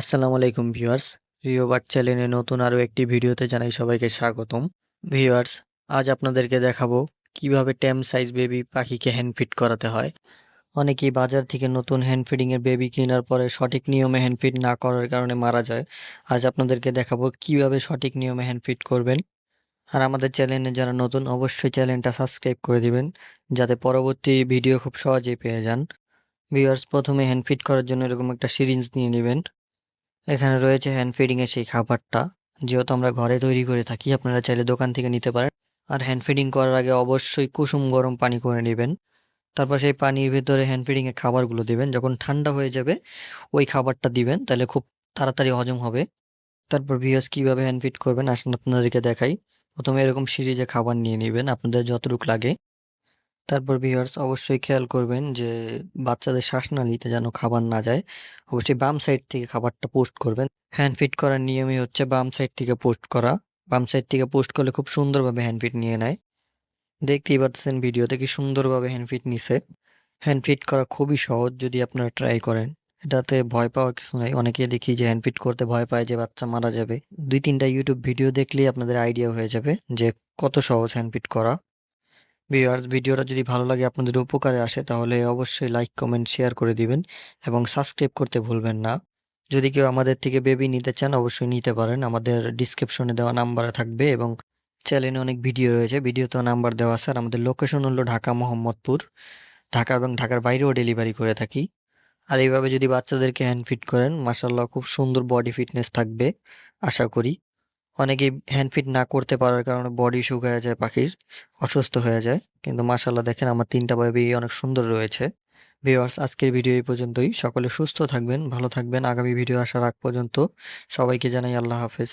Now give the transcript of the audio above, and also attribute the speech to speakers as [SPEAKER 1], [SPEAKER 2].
[SPEAKER 1] আসসালামু আলাইকুম viewers but চ্যানেলে নতুন আরও একটি ভিডিওতে জানাই সবাইকে স্বাগতম। ভিউয়ার্স, আজ আপনাদেরকে দেখাবো কীভাবে ট্যাম সাইজ বেবি পাখিকে হ্যান্ড করাতে হয়। অনেকেই বাজার থেকে নতুন হ্যান্ড ফিডিংয়ের বেবি কেনার পরে সঠিক নিয়মে হ্যান্ড না করার কারণে মারা যায়। আজ আপনাদেরকে দেখাবো কীভাবে সঠিক নিয়মে হ্যান্ড করবেন। আর আমাদের চ্যানেলে যারা নতুন, অবশ্যই চ্যানেলটা সাবস্ক্রাইব করে দিবেন, যাতে পরবর্তী ভিডিও খুব সহজেই পেয়ে যান। ভিউয়ার্স, প্রথমে হ্যান্ড ফিট করার জন্য এরকম একটা সিরিঞ্জ নিয়ে নেবেন। এখানে রয়েছে হ্যান্ড ফিডিং এর সেই খাবারটা, যেহেতু আমরা ঘরে তৈরি করে থাকি, আপনারা চাইলে দোকান থেকে নিতে পারেন। আর হ্যান্ড ফিডিং করার আগে অবশ্যই কুসুম গরম পানি করে নেবেন। তারপর সেই পানির ভিতরে হ্যান্ড ফিডিং এর খাবারগুলো দিবেন। যখন ঠান্ডা হয়ে যাবে, ওই খাবারটা দিবেন, তাহলে খুব তাড়াতাড়ি হজম হবে। তারপর ভিউয়ার্স কীভাবে হ্যান্ড ফিট করবেন, আসুন আপনাদেরকে দেখাই। প্রথমে এরকম সিরিজে খাবার নিয়ে নেবেন, আপনাদের যতটুক লাগে। তারপর ভিউয়ার্স অবশ্যই খেয়াল করবেন যে বাচ্চাদের শ্বাসনালীতে যেন খাবার না যায়, অবশ্যই বাম সাইড থেকে খাবারটা পোস্ট করবেন। হ্যান্ড ফিট করার নিয়মই হচ্ছে বাম সাইড থেকে পোস্ট করা। বাম সাইড থেকে পোস্ট করলে খুব সুন্দরভাবে হ্যান্ড ফিট নিয়ে নেয়। দেখতেই পাচ্ছেন ভিডিওতে কি সুন্দরভাবে হ্যান্ড ফিট নিছে। হ্যান্ড ফিট করা খুবই সহজ যদি আপনারা ট্রাই করেন। এটাতে ভয় পাওয়ার কিছু নাই। অনেকে দেখি যে হ্যান্ড ফিট করতে ভয় পায় যে বাচ্চা মারা যাবে। দুই তিনটা ইউটিউব ভিডিও দেখলেই আপনাদের আইডিয়া হয়ে যাবে যে কত সহজ হ্যান্ড ফিট করা। ভিউয়ার্স ভিডিওটা যদি ভালো লাগে, আপনাদের উপকারে আসে, তাহলে অবশ্যই লাইক কমেন্ট শেয়ার করে দিবেন এবং সাবস্ক্রাইব করতে ভুলবেন না। যদি কেউ আমাদের থেকে বেবি নিতে চান, অবশ্যই নিতে পারেন। আমাদের ডিসক্রিপশনে দেওয়া নাম্বারে থাকবে এবং চ্যানেলে অনেক ভিডিও রয়েছে। ভিডিওতেও নাম্বার দেওয়া আছে। আর আমাদের লোকেশন হলো ঢাকা, মোহাম্মদপুর, ঢাকা এবং ঢাকার বাইরেও ডেলিভারি করে থাকি। আর এইভাবে যদি বাচ্চাদেরকে হ্যান্ড ফিট করেন মাসাল্লাহ খুব সুন্দর বডি ফিটনেস থাকবে, আশা করি। অনেকেই হ্যান্ড ফিট না করতে পারার কারণে বডি শুকায় যায়, পাখির অসুস্থ হয়ে যায়। কিন্তু মাশাল্লাহ দেখেন আমার তিনটা বেবি অনেক সুন্দর রয়েছে। ভিওয়ার্স আজকের ভিডিও এই পর্যন্তই। সকলে সুস্থ থাকবেন, ভালো থাকবেন। আগামী ভিডিও আসার আগ পর্যন্ত সবাইকে জানাই আল্লাহ হাফেজ।